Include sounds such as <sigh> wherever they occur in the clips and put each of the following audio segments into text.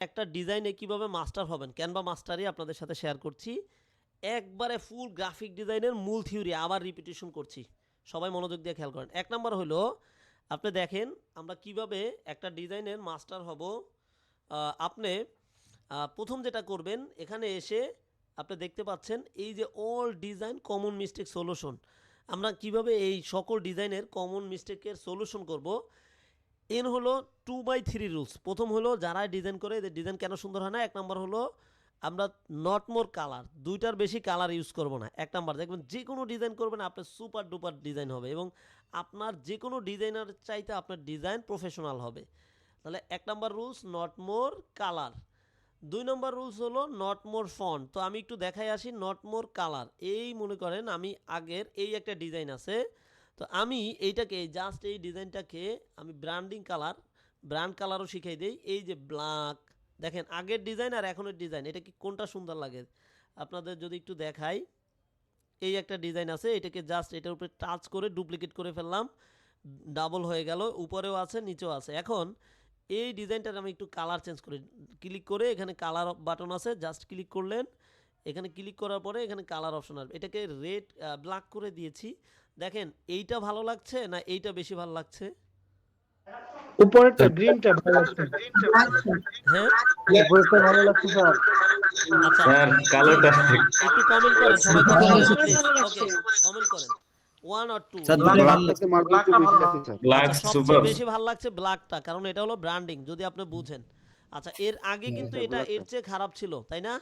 একটা ডিজাইনে কীভাবে মাস্টার হবেন, ক্যানভা মাস্টারই আপনাদের সাথে শেয়ার করছি। একবারে ফুল গ্রাফিক ডিজাইনের মূল থিওরি আবার রিপিটেশন করছি। সবাই মনোযোগ দিয়ে খেয়াল করেন। এক নম্বর হলো, আপনি দেখেন আমরা কীভাবে একটা ডিজাইনের মাস্টার হব। আপনি প্রথম যেটা করবেন, এখানে এসে আপনি দেখতে পাচ্ছেন এই যে all design common mistake solution আমরা কীভাবে এই সকল ডিজাইনের কমন মিস্টেকের সলিউশন করব এন হলো টু বাই থ্রি রুলস প্রথম হলো যারা ডিজাইন করে, এদের ডিজাইন কেন সুন্দর হয় না? এক নম্বর হলো আমরা নট মোর কালার দুইটার বেশি কালার ইউজ করব না। এক নাম্বার, দেখবেন যে কোনো ডিজাইন করবেন, আপনার সুপার ডুপার ডিজাইন হবে এবং আপনার যে কোনো ডিজাইনার চাইতে আপনার ডিজাইন প্রফেশনাল হবে। তাহলে এক number rules not more colour দুই নম্বর রুলস হলো নট মোর ফন্ট তো আমি একটু দেখাই আসি নট মোর কালার এই মনে করেন আমি আগের এই একটা ডিজাইন আছে তো আমি এইটাকে জাস্ট এই ডিজাইনটাকে আমি ব্র্যান্ডিং কালার ব্র্যান্ড কালারও শিখাই দিই। এই যে ব্ল্যাক দেখেন আগের ডিজাইন আর এখনের ডিজাইন এটা কি কোনটা সুন্দর লাগে? আপনাদের যদি একটু দেখাই, এই একটা ডিজাইন আছে, এটাকে জাস্ট এটার উপরে টাচ করে ডুপ্লিকেট করে ফেললাম ডাবল হয়ে গেল, উপরেও আছে, নিচেও আছে। এখন এই ডিজাইনটার আমি একটু কালার চেঞ্জ করি। ক্লিক করে এখানে কালার বাটন আছে জাস্ট ক্লিক করলেন। এখানে ক্লিক করার পরে এখানে কালার অপশন আসবে। এটাকে রেড ব্ল্যাক করে দিয়েছি। দেখেন এইটা ভালো লাগছে না এইটা বেশি ভালো লাগছে? উপরেরটা গ্রিনটা ভালো লাগছে। হ্যাঁ? উপরেরটা ভালো লাগছে স্যার। আচ্ছা। স্যার কালোটা একটু কমেন্ট করেন সবাই ওকে কমেন্ট করেন। ওয়ান অর টু স্যার দুটো ভালো লাগছে। মার্কেট একটু বেশি লাগছে স্যার। ব্ল্যাক আচ্ছা, সুপার বেশি ভালো লাগছে ব্ল্যাকটা কারণ এটা হলো ব্র্যান্ডিং যদি আপনি বুঝেন। আচ্ছা এর আগে কিন্তু এটা এর চেয়ে খারাপ ছিল তাই না?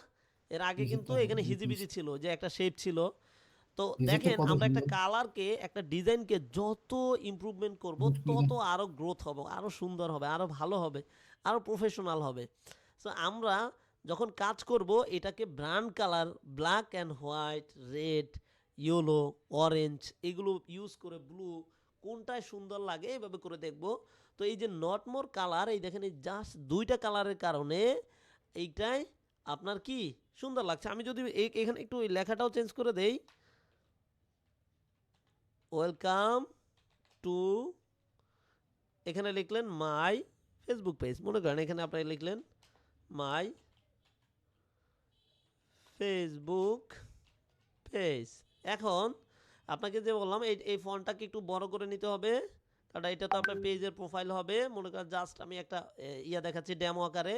এর আগে কিন্তু এখানে হিজিবিজি ছিল যে একটা শেপ ছিল। তো দেখেন আমরা একটা কালারকে একটা ডিজাইনকে যত ইমপ্রুভমেন্ট করব তত আরও গ্রোথ হবে আরও সুন্দর হবে আরও ভালো হবে আরও প্রফেশনাল হবে। সো আমরা যখন কাজ করব এটাকে brand colour black and white red yellow orange এগুলো ইউজ করে ব্লু কোনটায় সুন্দর লাগে এভাবে করে দেখব। তো এই যে নট মোর কালার এই দেখেন এই জাস্ট দুইটা কালারের কারণে এইটাই আপনার কি সুন্দর লাগছে। আমি যদি এই- এখানে একটু ওই লেখাটাও চেঞ্জ করে দেই। ওয়েলকাম টু, এখানে লিখলেন মাই ফেসবুক পেজ। মনে করেন এখানে আপনি লিখলেন মাই ফেসবুক পেজ। এখন আপনাকে যে বললাম, এই এই ফন্টটাকে একটু বড় করে নিতে হবে। কারণ এটা তো আপনার পেজের প্রোফাইল হবে। মনে করেন জাস্ট আমি একটা ইয়া দেখাচ্ছি ড্যামো আকারে।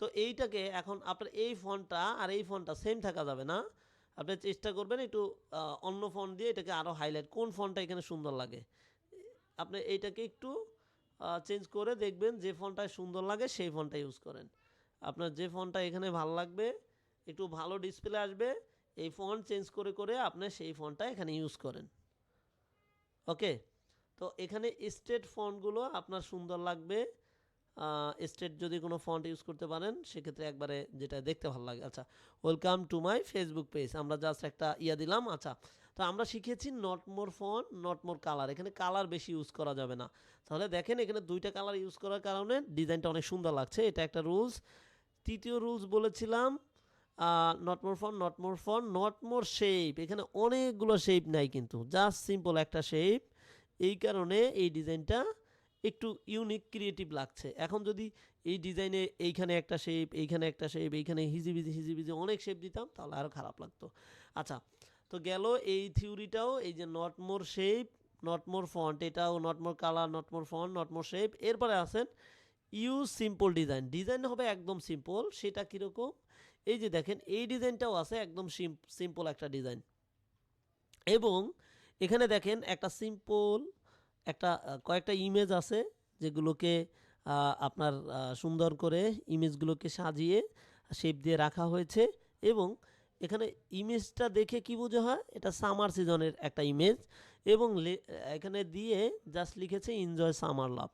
তো এইটাকে এখন আপনার এই ফোনটা আর এই ফোনটা সেম থাকা যাবে না। আপনি চেষ্টা করবেন একটু অন্য ফন্ট দিয়ে এটাকে আরও হাইলাইট কোন ফন্টটা এখানে সুন্দর লাগে? আপনি এইটাকে একটু চেঞ্জ করে দেখবেন যে ফন্টটা সুন্দর লাগে, সেই ফোনটা ইউজ করেন। আপনার যে ফোনটা এখানে ভালো লাগবে, একটু ভালো ডিসপ্লে আসবে, এই ফোন চেঞ্জ করে করে আপনি সেই ফোনটা এখানে ইউজ করেন। ওকে তো এখানে স্টেট ফোনগুলো আপনার সুন্দর লাগবে। স্টেট যদি কোনো ফন্ট ইউজ করতে পারেন, সেক্ষেত্রে একবারে যেটা দেখতে ভালো লাগে। আচ্ছা welcome to my Facebook page আমরা জাস্ট একটা ইয়া দিলাম আচ্ছা তো আমরা শিখেছি not more font not more colour এখানে কালার বেশি ইউজ করা যাবে না। তাহলে দেখেন এখানে দুইটা কালার ইউজ করার কারণে ডিজাইনটা অনেক সুন্দর লাগছে। এটা একটা রুলস তৃতীয় রুলস বলেছিলাম not more font not more font not more shape এখানে অনেকগুলো শেপ নাই কিন্তু জাস্ট সিম্পল একটা শেপ এই কারণে এই ডিজাইনটা একটু ইউনিক ক্রিয়েটিভ লাগছে। এখন যদি এই ডিজাইনে এইখানে একটা শেপ এইখানে একটা শেপ এইখানে হিজিবিজি হিজিবিজি অনেক শেপ দিতাম, তাহলে আরও খারাপ লাগতো। আচ্ছা তো গেল এই থিওরিটাও এই যে not more shape not more font এটাও not more colour not more font not more shape এরপরে আছেন ইউজ সিম্পল ডিজাইন ডিজাইন হবে একদম সিম্পল সেটা কীরকম? এই যে দেখেন, এই ডিজাইনটাও আছে একদম সিম্পল একটা ডিজাইন এবং এখানে দেখেন একটা সিম্পল একটা কয়েকটা ইমেজ আছে যেগুলোকে আপনার সুন্দর করে ইমেজগুলোকে সাজিয়ে শেপ দিয়ে রাখা হয়েছে এবং এখানে ইমেজটা দেখে কি বোঝা হয়? এটা সামার সিজনের একটা ইমেজ এবং এখানে দিয়ে জাস্ট লিখেছে এনজয় সামার লাভ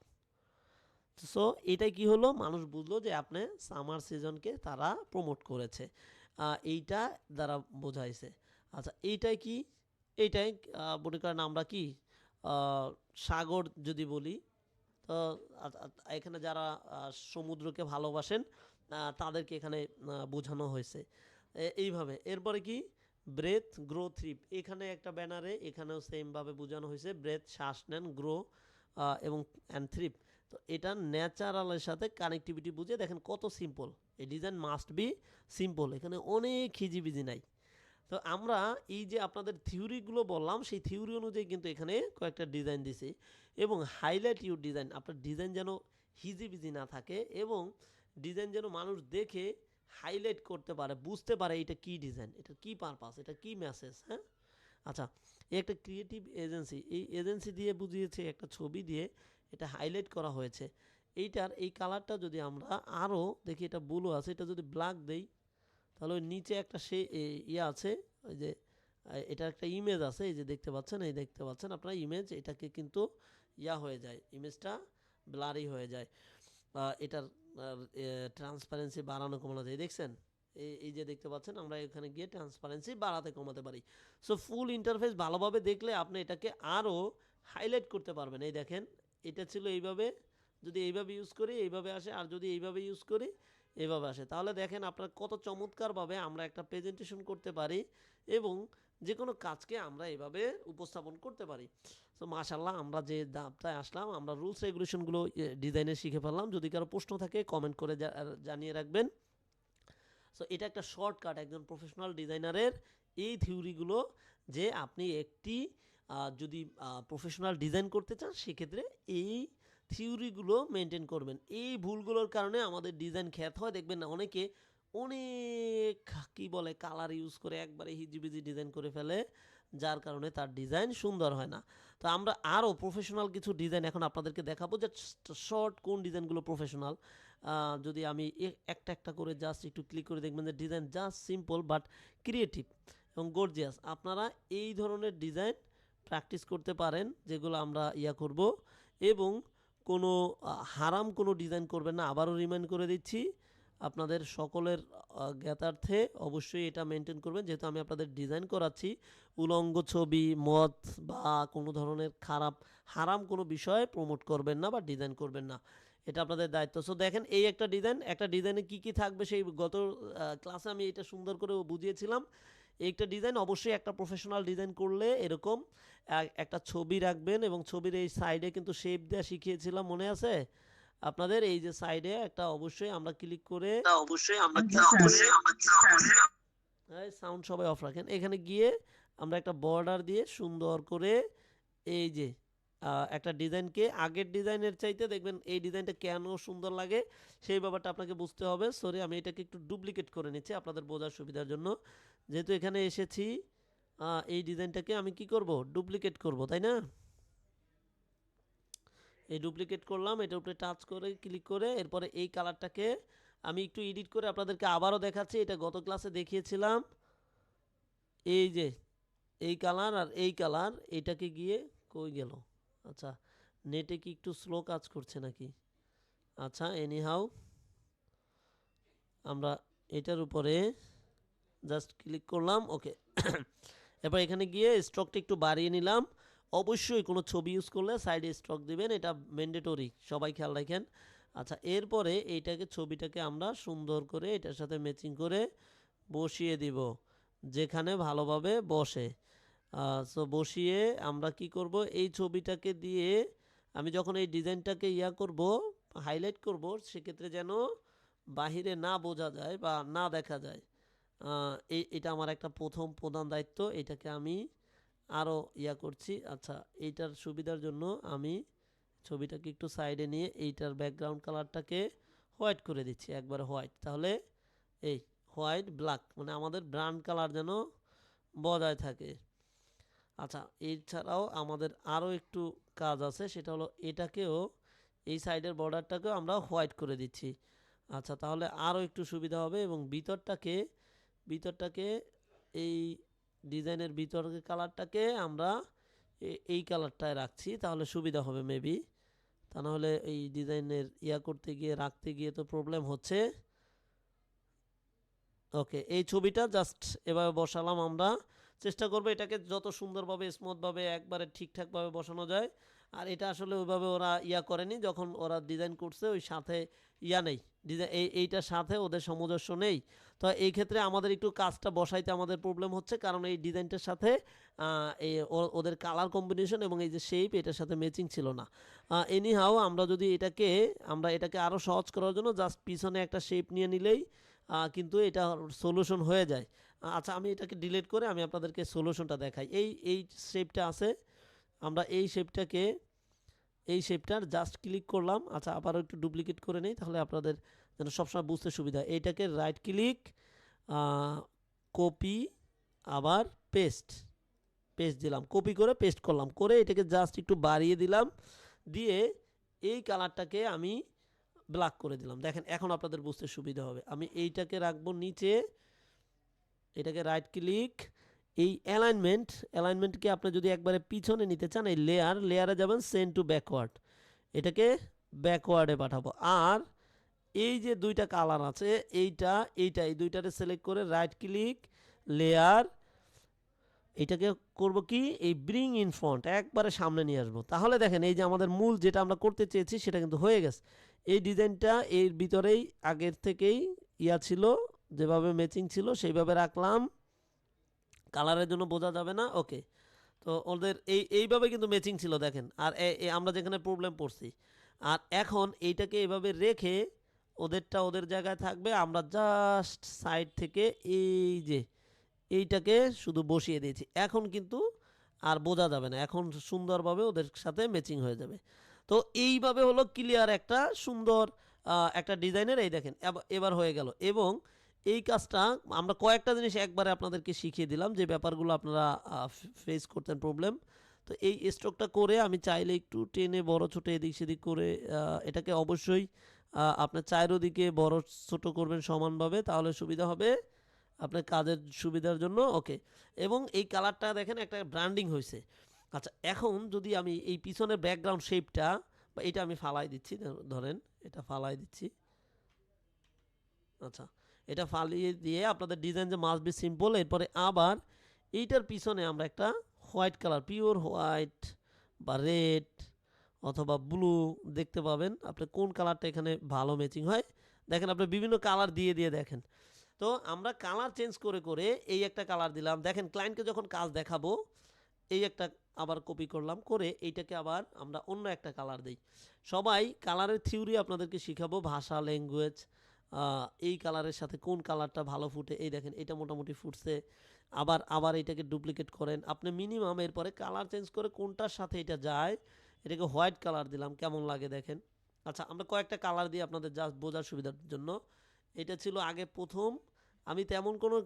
সো এটাই কি হলো? মানুষ বুঝলো যে আপনি সামার সিজনকে তারা প্রমোট করেছে। এইটা দ্বারা বোঝাইছে। আচ্ছা এইটাই কি? এইটাই মনে করেন আমরা কি সাগর যদি বলি, তো এখানে যারা সমুদ্রকে ভালোবাসেন তাদেরকে এখানে বোঝানো হয়েছে। এইভাবে। এরপরে কি? ব্রেথ গ্রো থ্রিপ এখানে একটা ব্যানারে এখানেও সেমভাবে বোঝানো হয়েছে ব্রেথ শ্বাস নেন গ্রো এবং অ্যান্ড থ্রিপ তো এটা ন্যাচারালের সাথে কানেক্টিভিটি বুঝে দেখেন কত সিম্পল এই ডিজাইন মাস্ট বি সিম্পল এখানে অনেক হিজিবিজি নাই। তো আমরা এই যে আপনাদের থিওরিগুলো বললাম, সেই থিওরি অনুযায়ী কিন্তু এখানে কয়েকটা ডিজাইন দিছি এবং হাইলাইট ইউর ডিজাইন আপনার ডিজাইন যেন হিজিবিজি না থাকে এবং ডিজাইন যেন মানুষ দেখে হাইলাইট করতে পারে, বুঝতে পারে এটা কি ডিজাইন এটা কি পারপাস এটা কি মেসেজ হ্যাঁ? আচ্ছা এই একটা ক্রিয়েটিভ এজেন্সি এই এজেন্সি দিয়ে বুঝিয়েছে একটা ছবি দিয়ে এটা হাইলাইট করা হয়েছে। এইটার এই কালারটা যদি আমরা আরও দেখি, এটা ব্লু আছে, এটা যদি ব্ল্যাক দেই তাহলে ওই নিচে একটা সে ইয়ে আছে, ওই যে এটা একটা ইমেজ আছে, এই যে দেখতে পাচ্ছেন, এই দেখতে পাচ্ছেন আপনার ইমেজ এটাকে কিন্তু ইয়া হয়ে যায় ইমেজটা ব্লারি হয়ে যায়। বা এটার ট্রান্সপারেন্সি বাড়ানো কমানো যায়, দেখছেন? এই এই যে দেখতে পাচ্ছেন, আমরা এখানে গিয়ে ট্রান্সপারেন্সি বাড়াতে কমাতে পারি। সো ফুল ইন্টারফেস ভালোভাবে দেখলে আপনি এটাকে আরও হাইলাইট করতে পারবেন। এই দেখেন, এটা ছিল এইভাবে, যদি এইভাবে ইউজ করি, এইভাবে আসে, আর যদি এইভাবে ইউজ করি এইভাবে আসে। তাহলে দেখেন আপনার কত চমৎকারভাবে আমরা একটা প্রেজেন্টেশন করতে পারি এবং যে কোনো কাজকে আমরা এভাবে উপস্থাপন করতে পারি। তো মাশাল্লাহ আমরা যে দাবটায় আসলাম, আমরা রুলস রেগুলেশনগুলো ডিজাইনে শিখে ফেললাম। যদি কারও প্রশ্ন থাকে কমেন্ট করে জানিয়ে রাখবেন। সো এটা একটা শর্টকাট একজন প্রফেশনাল ডিজাইনারের এই থিওরিগুলো যে আপনি একটি যদি প্রফেশনাল ডিজাইন করতে চান, সেক্ষেত্রে এই থিওরিগুলো মেনটেন করবেন। এই ভুলগুলোর কারণে আমাদের ডিজাইন খ্যাত হয়। দেখবেন না, অনেকে অনেক কি বলে, কালার ইউজ করে একবারে হিজিবিজি ডিজাইন করে ফেলে, যার কারণে তার ডিজাইন সুন্দর হয় না। তো আমরা আরও প্রফেশনাল কিছু ডিজাইন এখন আপনাদেরকে দেখাবো। যে শর্ট কোন ডিজাইনগুলো প্রফেশনাল যদি আমি একটা একটা করে জাস্ট একটু ক্লিক করে দেখবেন যে design just simple but creative এবং গর্জিয়াস আপনারা এই ধরনের ডিজাইন প্র্যাকটিস করতে পারেন, যেগুলো আমরা ইয়া করব এবং কোনো হারাম কোনো ডিজাইন করবেন না, আবারও রিমাইন্ড করে দিচ্ছি, আপনাদের সকলের জ্ঞাতার্থে অবশ্যই এটা মেনটেন করবেন। যেহেতু আমি আপনাদের ডিজাইন করাচ্ছি, উলঙ্গ ছবি, মদ বা কোনো ধরনের খারাপ, হারাম কোনো বিষয় প্রমোট করবেন না বা ডিজাইন করবেন না। এটা আপনাদের দায়িত্ব। সো দেখেন এই একটা ডিজাইন একটা ডিজাইনে কি কি থাকবে সেই গত ক্লাসে আমি এটা সুন্দর করে বুঝিয়েছিলাম। একটা ডিজাইন অবশ্যই একটা প্রফেশনাল ডিজাইন করলে এরকম একটা ছবি রাখবেন এবং ছবির এই সাইডে কিন্তু শেপ দেওয়া শিখিয়েছিলাম মনে আছে? আপনাদের এই যে সাইডে একটা অবশ্যই আমরা ক্লিক করে অবশ্যই আমরা সাউন্ড সবাই অফ রাখেন। এখানে গিয়ে আমরা একটা বর্ডার দিয়ে সুন্দর করে এই যে একটা ডিজাইনকে আগের ডিজাইনের চাইতে দেখবেন এই ডিজাইনটা কেন সুন্দর লাগে সেই ব্যাপারটা আপনাকে বুঝতে হবে। সরি আমি এটাকে একটু ডুপ্লিকেট করে নিচ্ছি আপনাদের বোঝার সুবিধার জন্য। যেহেতু এখানে এসেছি এই ডিজাইনটাকে আমি কি করব? ডুপ্লিকেট করব, তাই না? এই ডুপ্লিকেট করলাম এটার উপরে টাচ করে ক্লিক করে, এরপরে এই কালারটাকে আমি একটু এডিট করে আপনাদেরকে আবারও দেখাচ্ছি। এটা গত ক্লাসে দেখিয়েছিলাম। এই যে, এই কালার আর এই কালার এটাকে গিয়ে কই গেল? আচ্ছা নেটে কি একটু স্লো কাজ করছে নাকি? আচ্ছা এনি হাউ আমরা এটার উপরে জাস্ট ক্লিক করলাম ওকে <coughs> এবার এখানে গিয়ে স্টকটা একটু বাড়িয়ে নিলাম। অবশ্যই কোনো ছবি ইউজ করলে সাইডে স্টক দিবেন, এটা ম্যান্ডেটরি সবাই খেয়াল রাখেন। আচ্ছা এরপরে এইটাকে, ছবিটাকে আমরা সুন্দর করে এটার সাথে ম্যাচিং করে বসিয়ে দিব, যেখানে ভালোভাবে বসে। সো বসিয়ে আমরা কি করব? এই ছবিটাকে দিয়ে আমি যখন এই ডিজাইনটাকে ইয়া করব হাইলাইট করব, সেক্ষেত্রে যেন বাহিরে না বোঝা যায় বা না দেখা যায়। এই এটা আমার একটা প্রথম প্রধান দায়িত্ব, এটাকে আমি আরও ইয়া করছি। আচ্ছা এইটার সুবিধার জন্য আমি ছবিটাকে একটু সাইডে নিয়ে এইটার ব্যাকগ্রাউন্ড কালারটাকে হোয়াইট করে দিচ্ছি, একবার হোয়াইট তাহলে এই হোয়াইট ব্ল্যাক মানে আমাদের ব্রাউন কালার যেন বজায় থাকে। আচ্ছা এছাড়াও আমাদের আরও একটু কাজ আছে, সেটা হলো এটাকেও, এই সাইডের বর্ডারটাকেও আমরা হোয়াইট করে দিচ্ছি। আচ্ছা তাহলে আরও একটু সুবিধা হবে এবং ভিতরটাকে ভিতরটাকে, এই ডিজাইনের ভিতরের কালারটাকে আমরা এই কালারটায় রাখছি, তাহলে সুবিধা হবে মেবি। তা নাহলে এই ডিজাইনের ইয়া করতে গিয়ে, রাখতে গিয়ে তো প্রবলেম হচ্ছে। ওকে, এই ছবিটা জাস্ট এভাবে বসালাম আমরা। চেষ্টা করব এটাকে যত সুন্দরভাবে স্মুথভাবে একবারে ঠিকঠাকভাবে বসানো যায়। আর এটা আসলে ওইভাবে ওরা ইয়া করেনি, যখন ওরা ডিজাইন করছে ওই সাথে ইয়া নেই। ডিজাইন এই, এইটার সাথে ওদের সামঞ্জস্য নেই। তো এই ক্ষেত্রে আমাদের একটু কাজটা বসাইতে আমাদের প্রবলেম হচ্ছে, কারণ এই ডিজাইনটার সাথে এই ওদের কালার কম্বিনেশন এবং এই যে শেপ এটার সাথে ম্যাচিং ছিল না। এনি হাও আমরা যদি এটাকে, আমরা এটাকে আরও সহজ করার জন্য জাস্ট পিছনে একটা শেপ নিয়ে নিলেই কিন্তু এটা সলিউশন হয়ে যায়। আচ্ছা আমি এটাকে ডিলিট করে আমি আপনাদেরকে সলিউশনটা দেখাই। এই এই শেপটা আছে। আমরা এই শেপটাকে এই শেপটার জাস্ট ক্লিক করলাম। আচ্ছা আবারও একটু ডুপ্লিকেট করে নেই, তাহলে আপনাদের যেন সবসময় বুঝতে সুবিধা। এইটাকে রাইট ক্লিক কপি আবার পেস্ট পেস্ট দিলাম কপি করে পেস্ট করলাম। করে এটাকে জাস্ট একটু বাড়িয়ে দিলাম। দিয়ে এই কালারটাকে আমি ব্ল্যাক করে দিলাম। দেখেন, এখন আপনাদের বুঝতে সুবিধা হবে। আমি এইটাকে রাখব নিচে। এটাকে রাইট ক্লিক এই অ্যালাইনমেন্ট অ্যালাইনমেন্টকে আপনি যদি একবারে পিছনে নিতে চান, এই লেয়ার লেয়ারে যাবেন সেন্ড টু ব্যাকওয়ার্ড এটাকে ব্যাকওয়ার্ডে পাঠাবো। আর এই যে দুইটা কালার আছে, এইটা এইটা, এই দুইটারে সিলেক্ট করে রাইট ক্লিক লেয়ার এটাকে করব কি? এই ব্রিং ইন ফ্রন্ট একবারে সামনে নিয়ে আসব। তাহলে দেখেন, এই যে আমাদের মূল যেটা আমরা করতে চেয়েছি, সেটা কিন্তু হয়ে গেছে। এই ডিজাইনটা এর ভিতরেই আগের থেকেই ইয়া ছিল যেভাবে ম্যাচিং ছিল, সেইভাবে রাখলাম। কালারের জন্য বোঝা যাবে না ওকে তো ওদের এই, এইভাবে কিন্তু ম্যাচিং ছিল, দেখেন। আর আমরা যেখানে প্রবলেম পড়ছি। আর এখন এইটাকে এভাবে রেখে ওদেরটা ওদের জায়গায় থাকবে। আমরা জাস্ট সাইড থেকে এই যে, এইটাকে শুধু বসিয়ে দিয়েছি। এখন কিন্তু আর বোঝা যাবে না। এখন সুন্দরভাবে ওদের সাথে ম্যাচিং হয়ে যাবে। তো এইভাবে হলো ক্লিয়ার একটা সুন্দর একটা ডিজাইনের এই দেখেন এবার হয়ে গেল। এবং এই কাজটা আমরা কয়েকটা জিনিস একবারে আপনাদেরকে শিখিয়ে দিলাম যে ব্যাপারগুলো আপনারা ফেস করতেন প্রবলেম তো এই স্ট্রোকটা করে আমি চাইলে একটু টেনে বড় ছোটো এদিক সেদিক করে এটাকে অবশ্যই আপনার চায়ের দিকে বড় ছোট করবেন সমানভাবে, তাহলে সুবিধা হবে আপনার কাজের সুবিধার জন্য। ওকে এবং এই কালারটা দেখেন একটা ব্র্যান্ডিং হয়েছে। আচ্ছা এখন যদি আমি এই পিছনের ব্যাকগ্রাউন্ড শেপটা বা এটা আমি ফালাই দিচ্ছি ধরেন, এটা ফালাই দিচ্ছি। আচ্ছা এটা ফালিয়ে দিয়ে আপনাদের ডিজাইন যে মাস্ট বি সিম্পল এরপরে আবার এইটার পিছনে আমরা একটা হোয়াইট কালার পিওর হোয়াইট বা রেড অথবা ব্লু দেখতে পাবেন আপনি কোন কালারটা এখানে ভালো ম্যাচিং হয়। দেখেন আপনি বিভিন্ন কালার দিয়ে দিয়ে দেখেন। তো আমরা কালার চেঞ্জ করে করে এই একটা কালার দিলাম। দেখেন ক্লায়েন্টকে যখন কাজ দেখাবো, এই একটা আবার কপি করলাম, করে এইটাকে আবার আমরা অন্য একটা কালার দিই। সবাই কালারের থিওরি আপনাদেরকে শিখাবো, ভাষা ল্যাঙ্গুয়েজ এই কালারের সাথে কোন কালারটা ভালো ফুটে? এই দেখেন, এটা মোটামুটি ফুটছে। আবার আবার এটাকে ডুপ্লিকেট করেন। আপনি মিনিমাম এরপরে কালার চেঞ্জ করে কোনটার সাথে এটা যায়, এটাকে হোয়াইট কালার দিলাম। কেমন লাগে দেখেন? আচ্ছা আমরা কয়েকটা কালার দিয়ে আপনাদের জাস্ট বোঝার সুবিধার জন্য। এটা ছিল আগে প্রথম। আমি তেমন কোনো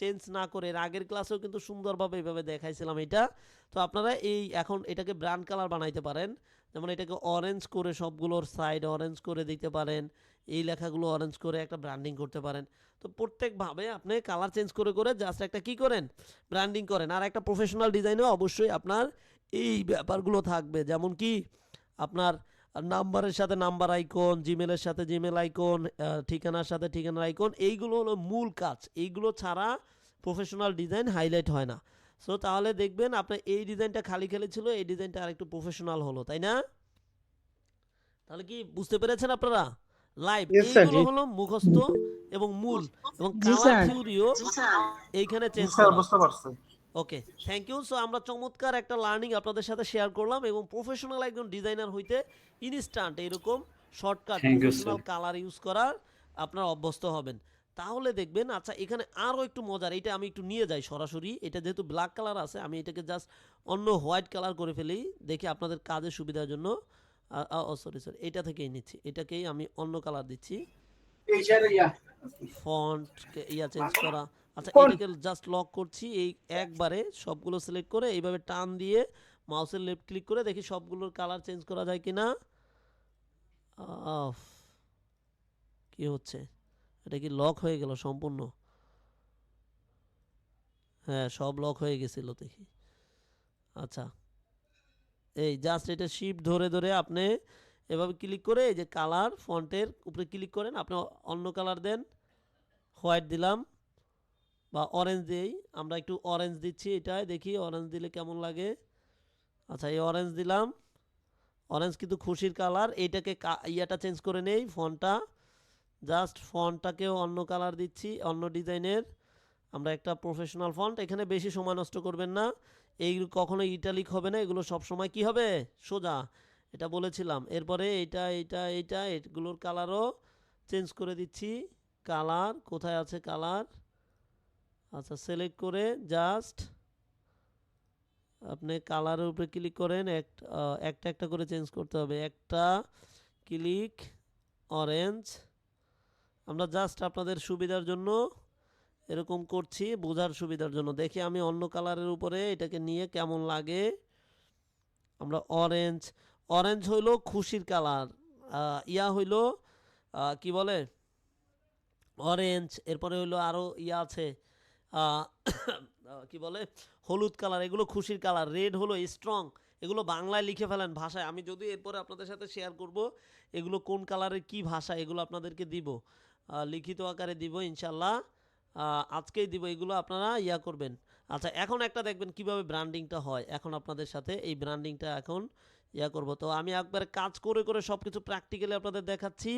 চেঞ্জ না করে, এর আগের ক্লাসেও কিন্তু সুন্দরভাবে এইভাবে দেখাইছিলাম এটা। তো আপনারা এই এখন এটাকে ব্রান্ড কালার বানাইতে পারেন। যেমন এটাকে অরেঞ্জ করে সবগুলোর সাইড অরেঞ্জ করে দিতে পারেন। এই লেখাগুলো অরেঞ্জ করে একটা ব্র্যান্ডিং করতে পারেন। তো প্রত্যেকভাবে আপনি কালার চেঞ্জ করে করে জাস্ট একটা কি করেন? ব্র্যান্ডিং করেন। আর একটা প্রফেশনাল ডিজাইনেও অবশ্যই আপনার এই ব্যাপারগুলো থাকবে। যেমন কি আপনার নাম্বারের সাথে নাম্বার আইকন জিমেলের সাথে জিমেল আইকন ঠিকানার সাথে ঠিকানার আইকন এইগুলো হলো মূল কাজ। এইগুলো ছাড়া প্রফেশনাল ডিজাইন হাইলাইট হয় না। সো তাহলে দেখবেন আপনার এই ডিজাইনটা খালি খালি ছিল, এই ডিজাইনটা আরেকটু প্রফেশনাল হলো, তাই না? তাহলে কি বুঝতে পেরেছেন আপনারা? লাইভ এইগুলো। হলো মুখস্থ এবং মূল এবং কালার থিওরিও এইখানে চেঞ্জ করা। বুঝতে পারছি। ওকে থ্যাংক ইউ সো আমরা চমৎকার একটা লার্নিং আপনাদের সাথে শেয়ার করলাম এবং প্রফেশনাল একজন ডিজাইনার হইতে ইনস্ট্যান্ট এরকম শর্টকাট প্রফেশনাল কালার ইউজ করার আপনারা অভ্যস্ত হবেন। তাহলে দেখবেন আচ্ছা এখানে আরও একটু মজার এটা আমি একটু নিয়ে যাই সরাসরি। এটা যেহেতু ব্ল্যাক কালার আছে আমি এটাকে জাস্ট অন্য হোয়াইট কালার করে ফেলি দেখি আপনাদের কাজের সুবিধার জন্য। ও সরি সরি এটা থেকেই নিচ্ছি। এটাকেই আমি অন্য কালার দিচ্ছি। ফন্ট ইয়া। চেঞ্জ করা। আচ্ছা এটাকে জাস্ট লক করছি। এই একবারে সবগুলো সিলেক্ট করে এইভাবে টান দিয়ে মাউসের লেফট ক্লিক করে দেখি সবগুলোর কালার চেঞ্জ করা যায় কিনা। কি হচ্ছে? এটা কি লক হয়ে গেল সম্পূর্ণ? হ্যাঁ সব লক হয়ে গেছিল দেখি। আচ্ছা। এই জাস্ট এটা শিফট ধরে ধরে আপনি এভাবে ক্লিক করে এই যে কালার ফন্টের উপরে ক্লিক করেন, আপনি অন্য কালার দেন হোয়াইট দিলাম বা অরেঞ্জ দিই, আমরা একটু অরেঞ্জ দিচ্ছি এটাই দেখি অরেঞ্জ দিলে কেমন লাগে। আচ্ছা এই অরেঞ্জ দিলাম অরেঞ্জ কিন্তু খুশির কালার এইটাকে ইয়াটা চেঞ্জ করে নেই ফন্টটা জাস্ট ফন্টটাকেও অন্য কালার দিচ্ছি, অন্য ডিজাইনের আমরা একটা প্রফেশনাল ফন্ট এখানে বেশি সময় নষ্ট করবেন না। এই কখনো ইটালিক হবে না, এগুলো সব সময় কি হবে? সোজা। এটা বলেছিলাম। এরপরে এটা এইটা এইটা এগুলোর কালারও চেঞ্জ করে দিচ্ছি। কালার কোথায় আছে কালার আচ্ছা সিলেক্ট করে জাস্ট আপনি কালারের উপরে ক্লিক করেন, এক- একটা একটা করে চেঞ্জ করতে হবে। একটা ক্লিক অরেঞ্জ আমরা জাস্ট আপনাদের সুবিধার জন্য এরকম করছি, বোঝার সুবিধার জন্য। দেখি আমি অন্য কালারের উপরে এটাকে নিয়ে কেমন লাগে। আমরা অরেঞ্জ অরেঞ্জ হইল খুশির কালার ইয়া হইল কি বলে? অরেঞ্জ এরপরে হইল আরও ইয়া আছে <coughs> কি বলে? হলুদ কালার, এগুলো খুশির কালার। রেড হলো স্ট্রং এগুলো বাংলায় লিখে ফেলেন ভাষায়। আমি যদি এরপরে আপনাদের সাথে শেয়ার করব, এগুলো কোন কালারের কি ভাষা, এগুলো আপনাদেরকে দিব লিখিত আকারে দিব ইনশাল্লাহ আজকেই দিব, এগুলো আপনারা ইয়া করবেন। আচ্ছা এখন একটা দেখবেন কীভাবে ব্র্যান্ডিংটা হয়। এখন আপনাদের সাথে এই ব্র্যান্ডিংটা এখন ইয়া করব। তো আমি একবার কাজ করে করে সব কিছু প্র্যাকটিক্যালি আপনাদের দেখাচ্ছি।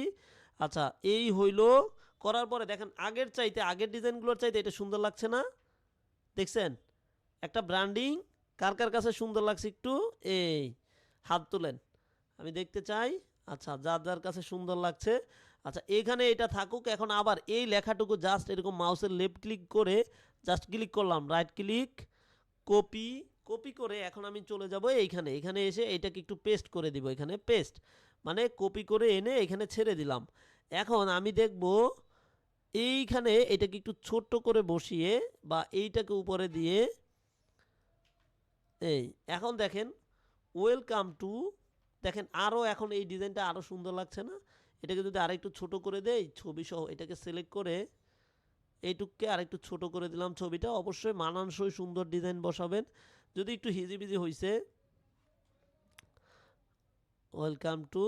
আচ্ছা এই হইল, করার পরে দেখেন, আগের চাইতে, আগের ডিজাইনগুলোর চাইতে এটা সুন্দর লাগছে না? দেখছেন? একটা ব্র্যান্ডিং কার কার কাছে সুন্দর লাগছে একটু? এই, হাত তুলেন। আমি দেখতে চাই। আচ্ছা যার যার কাছে সুন্দর লাগছে আচ্ছা এখানে এটা থাকুক, এখন আবার এই লেখাটুকু জাস্ট এরকম মাউসের লেফট ক্লিক করে জাস্ট ক্লিক করলাম রাইট ক্লিক কপি কপি করে এখন আমি চলে যাব এইখানে, এখানে এসে এটাকে একটু পেস্ট করে দিব, এখানে পেস্ট মানে কপি করে এনে এখানে ছেড়ে দিলাম। এখন আমি দেখব এইখানে এটাকে একটু ছোট্ট করে বসিয়ে বা এইটাকে উপরে দিয়ে, এই, এখন দেখেন ওয়েলকাম টু দেখেন আরও এখন এই ডিজাইনটা আরও সুন্দর লাগছে না? এটাকে যদি আরেকটু ছোট করে দেই ছবি সহ এটাকে সিলেক্ট করে এইটুককে আরেকটু ছোট করে দিলাম ছবিটা। অবশ্যই মানানসই সুন্দর ডিজাইন বসাবেন। যদি একটু হিজিবিজি হইছে ওয়েলকাম টু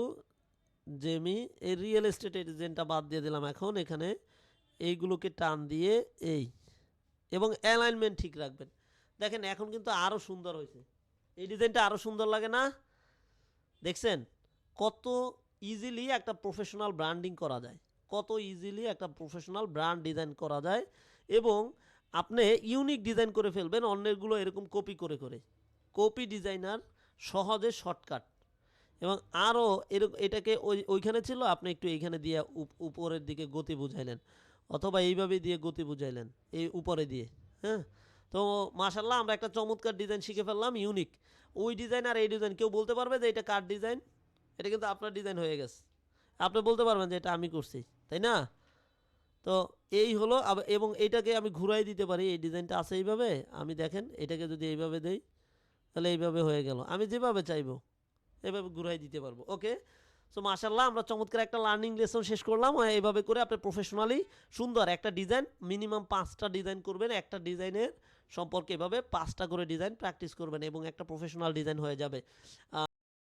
জেমি এই রিয়েল এস্টেট এজেন্টটা বাদ দিয়ে দিলাম এখন এখানে। এইগুলোকে টান দিয়ে এই এবং অ্যালাইনমেন্ট ঠিক রাখবেন। দেখেন এখন কিন্তু আরও সুন্দর হয়েছে এই ডিজাইনটা আরও সুন্দর লাগে না? দেখছেন? কত ইজিলি একটা প্রফেশনাল ব্র্যান্ডিং করা যায়। কত ইজিলি একটা প্রফেশনাল ব্র্যান্ড ডিজাইন করা যায় এবং আপনি ইউনিক ডিজাইন করে ফেলবেন, অন্যেরগুলো এরকম কপি করে করে। কপি ডিজাইনার সহজে শর্টকাট এবং আরও এরকম এটাকে ওই, ওইখানে ছিল, আপনি একটু এইখানে দিয়ে উপ- উপরের দিকে গতি বুঝাইলেন। অথবা এইভাবে দিয়ে গতি বুঝাইলেন, এই উপরে দিয়ে হ্যাঁ? তো মাশাল্লাহ আমরা একটা চমৎকার ডিজাইন শিখে ফেললাম ইউনিক ওই ডিজাইন আর এই ডিজাইন কেউ বলতে পারবে যে এটা কার ডিজাইন এটা কিন্তু আপনার ডিজাইন হয়ে গেছে। আপনি বলতে পারবেন যে এটা আমি করছি, তাই না? তো এই হলো এবং এইটাকে আমি ঘুরাই দিতে পারি, এই ডিজাইনটা আছে এইভাবে। আমি দেখেন, এটাকে যদি এইভাবে দেই, তাহলে এইভাবে হয়ে গেল। আমি যেভাবে চাইব, এভাবে ঘুরাই দিতে পারব, ওকে? সো মাশাল্লাহ আমরা চমৎকার একটা লার্নিং লেসন শেষ করলাম। এইভাবে করে আপনি প্রফেশনালি সুন্দর একটা ডিজাইন মিনিমাম পাঁচটা ডিজাইন করবেন। একটা ডিজাইনের সম্পর্কে এভাবে পাঁচটা করে ডিজাইন প্র্যাকটিস করবেন এবং একটা প্রফেশনাল ডিজাইন হয়ে যাবে।